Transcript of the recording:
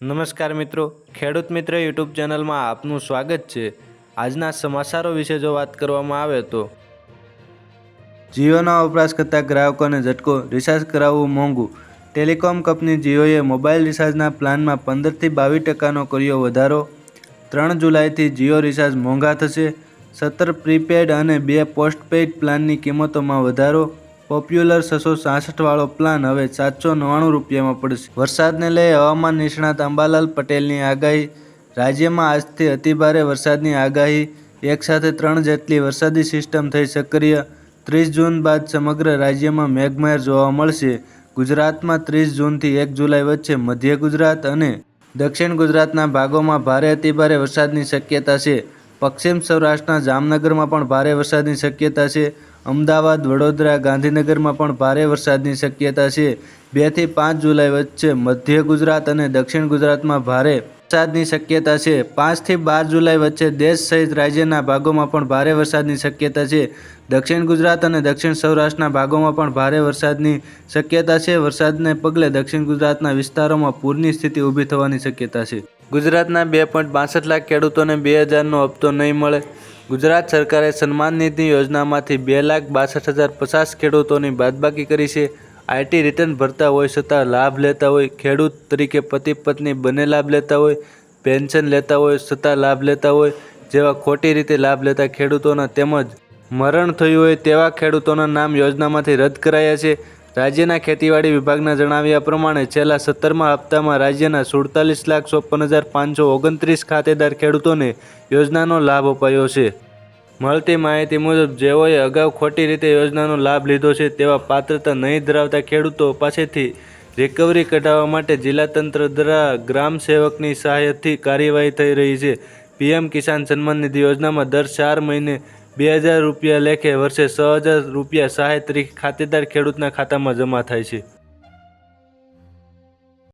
નમસ્કાર મિત્રો, ખેડૂત મિત્ર યુટ્યુબ ચેનલમાં આપનું સ્વાગત છે. આજના સમાચારો વિશે જો વાત કરવામાં આવે તો જીઓના વપરાશ કરતા ગ્રાહકોને ઝટકો, રિચાર્જ કરાવવું મોંઘું. ટેલિકોમ કંપની જીઓએ મોબાઈલ રિચાર્જના પ્લાનમાં પંદરથી બાવીસ ટકાનો કર્યો વધારો. ત્રણ જુલાઈથી જીઓ રિચાર્જ મોંઘા થશે. સત્તર પ્રીપેડ અને બે પોસ્ટપેઇડ પ્લાનની કિંમતોમાં વધારો. પોપ્યુલર છસો સાસઠવાળો પ્લાન હવે સાતસો નવ્વાણું રૂપિયામાં પડશે. વરસાદને લઈ હવામાન નિષ્ણાત અંબાલાલ પટેલની આગાહી, રાજ્યમાં આજથી અતિભારે વરસાદની આગાહી, એકસાથે ત્રણ જેટલી વરસાદી સિસ્ટમ થઈ સક્રિય. ત્રીસ જૂન બાદ સમગ્ર રાજ્યમાં મેઘમહેર જોવા મળશે. ગુજરાતમાં ત્રીસ જૂનથી એક જુલાઈ વચ્ચે મધ્ય ગુજરાત અને દક્ષિણ ગુજરાતના ભાગોમાં ભારે અતિભારે વરસાદની શક્યતા છે. પશ્ચિમ સૌરાષ્ટ્રના જામનગરમાં પણ ભારે વરસાદની શક્યતા છે. અમદાવાદ, વડોદરા, ગાંધીનગરમાં પણ ભારે વરસાદની શક્યતા છે. બેથી પાંચ જુલાઈ વચ્ચે મધ્ય ગુજરાત અને દક્ષિણ ગુજરાતમાં ભારે વરસાદની શક્યતા છે. પાંચથી બાર જુલાઈ વચ્ચે દેશ સહિત રાજ્યના ભાગોમાં પણ ભારે વરસાદની શક્યતા છે. દક્ષિણ ગુજરાત અને દક્ષિણ સૌરાષ્ટ્રના ભાગોમાં પણ ભારે વરસાદની શક્યતા છે. વરસાદને પગલે દક્ષિણ ગુજરાતના વિસ્તારોમાં પૂરની સ્થિતિ ઊભી થવાની શક્યતા છે. ગુજરાતના બે પોઈન્ટ બાસઠ લાખ ખેડૂતોને બે હજારનો હપ્તો નહીં મળે. ગુજરાત સરકારે સન્માન નિધિ યોજનામાંથી બે લાખ બાસઠ હજાર પચાસ ખેડૂતોની બાદબાકી કરી છે. આઈટી રિટર્ન ભરતા હોય છતાં લાભ લેતા હોય, ખેડૂત તરીકે પતિ પત્ની બંને લાભ લેતા હોય, પેન્શન લેતા હોય છતાં લાભ લેતા હોય, જેવા ખોટી રીતે લાભ લેતા ખેડૂતોના તેમજ મરણ થયું હોય તેવા ખેડૂતોના નામ યોજનામાંથી રદ કરાયા છે. રાજ્યના ખેતીવાડી વિભાગના જણાવ્યા પ્રમાણે છેલ્લા સત્તરમા હપ્તામાં રાજ્યના સુડતાલીસ લાખ ચોપન હજાર પાંચસો ઓગણત્રીસ ખાતેદાર ખેડૂતોને યોજનાનો લાભ અપાયો છે. મળતી માહિતી મુજબ જેઓએ અગાઉ ખોટી રીતે યોજનાનો લાભ લીધો છે તેવા પાત્રતા નહીં ધરાવતા ખેડૂતો પાસેથી રિકવરી કઢાવવા માટે જિલ્લા તંત્ર દ્વારા ગ્રામ સેવકની સહાયથી કાર્યવાહી થઈ રહી છે. પીએમ કિસાન સન્માન નિધિ યોજનામાં દર ચાર મહિને બે હજાર રૂપિયા લેખે વર્ષે છ હજાર રૂપિયા સહાય તરીકે ખાતેદાર ખેડૂતના ખાતામાં જમા થાય છે.